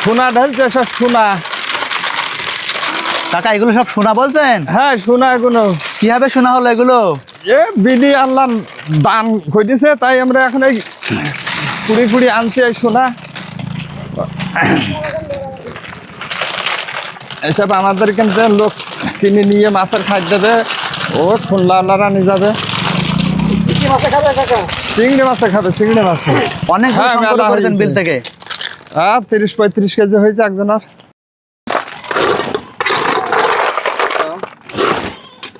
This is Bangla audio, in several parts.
সোনা ঢালছে সব সোনা। কাকা এগুলো সব সোনা বলছেন? হ্যাঁ সোনা এগুলো। কীভাবে শোনা হলো এগুলো? এ বিধি আল্লাহ দান ঘটেছে তাই আমরা এখন এই কুড়ি কুড়ি আনছি এই সোনা। এসব আমাদের কিন্তু লোক কিনে নিয়ে মাছের খাদ্য দেবে ও খুলনা আল্লাহরা নিয়ে যাবে। চিংড়ি মাছে খাবে চিংড়ি মাছে। অনেক হ্যাঁ। বিল থেকে। হ্যাঁ তিরিশ পঁয়ত্রিশ কেজি হয়েছে একজনের।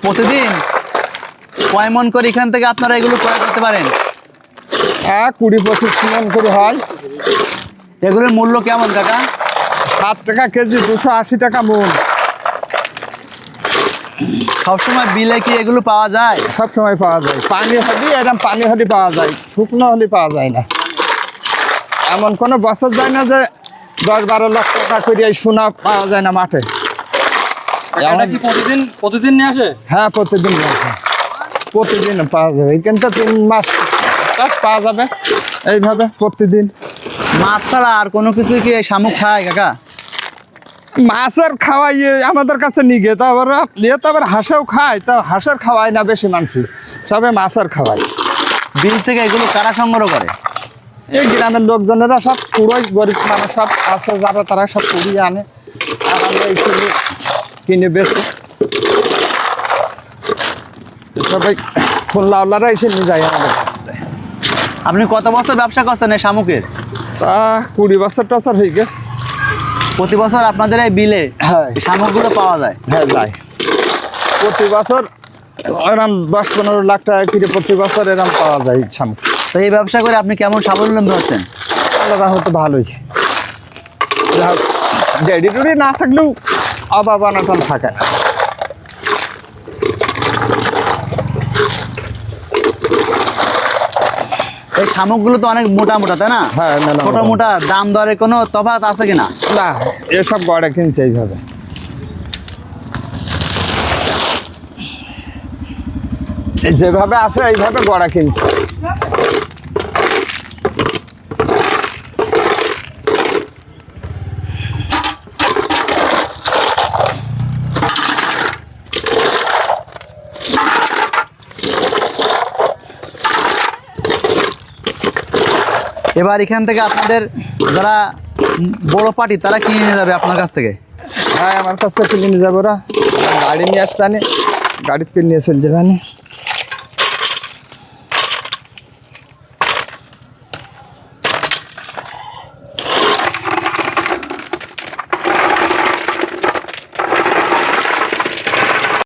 প্রতিদিন কয় মন করে এখান থেকে আপনারা এগুলো ক্রয় করতে পারেন? হ্যাঁ কুড়ি পঁচিশ মন করে হয়। এগুলোর মূল্য কেমন কাকা? ষাট টাকা কেজি দুশো আশি টাকা মন। সবসময় বিলে কি এগুলো পাওয়া যায়? সবসময় পাওয়া যায়। পানি হলি এরকম পানি হলি পাওয়া যায়। শুকনো হলি পাওয়া যায় না। এমন কোনো বছর যায় না যে দশ বারো লাখ টাকা করে এই সোনা পাওয়া যায় না মাঠে। কি প্রতিদিন প্রতিদিন নিয়ে আসে? হ্যাঁ প্রতিদিন আছে। প্রতিদিন পাওয়া যাবে। এইখানটা তিন মাস পাওয়া যাবে। এইভাবে প্রতিদিন। মাছ ছাড়া আর কোনো কিছু কি এই শামুক খায় কাকা? মাছের খাওয়াই আমাদের কাছে নিয়ে গে তারপর ইয়ে তো আবার হাঁসেও খায় তা হাঁসের খাওয়াই না বেশি মানুষ। সবে মাছের খাওয়াই বিল থেকে এগুলো কারা সংগ্রহ করে? এই গ্রামের লোকজনেরা সব পুরোই গরিব মানুষ সব আছে যারা তারা সব পুড়িয়ে আনে। আর আমরা এইগুলো কিনে বেশি সবাই খুলনাওয়ালারা এসে নিয়ে যায় আমাদের কাছ থেকে। আপনি কত বছর ব্যবসা করছেন এই শামুকের? তা কুড়ি বছর টছর হয়ে গেছে। প্রতি বছর আপনাদের এই বিলে হ্যাঁ। শামুকগুলো পাওয়া যায়? হ্যাঁ যায়। প্রতি বছর এরম দশ পনেরো লাখ টাকা কিনে প্রতি বছর এরম পাওয়া যায় সামনে তো এই ব্যবসা করে আপনি কেমন স্বাবলম্বী হচ্ছেন? আলাদা হতে ভালোই। ডেডি টুডি না থাকলেও অভাব অনাটন থাকে না। এই শামুকগুলো তো অনেক মোটা মোটা তাই না? হ্যাঁ, ছোট মোটা। দাম দরে কোনো তফাৎ আছে কিনা? না এসব গড়ে কিনছে এইভাবে। এই যেভাবে আছে এইভাবে গড়া কিনছে। এবার এখান থেকে আপনাদের যারা বড় পার্টি, তারা কিনে নিয়ে যাবে আপনার কাছ থেকে। হ্যাঁ আমার কাছ থেকে কিনে নিয়ে যাবে ওরা। গাড়ি নিয়ে আসতে গাড়ি গাড়িতে নিয়ে চলে যাবে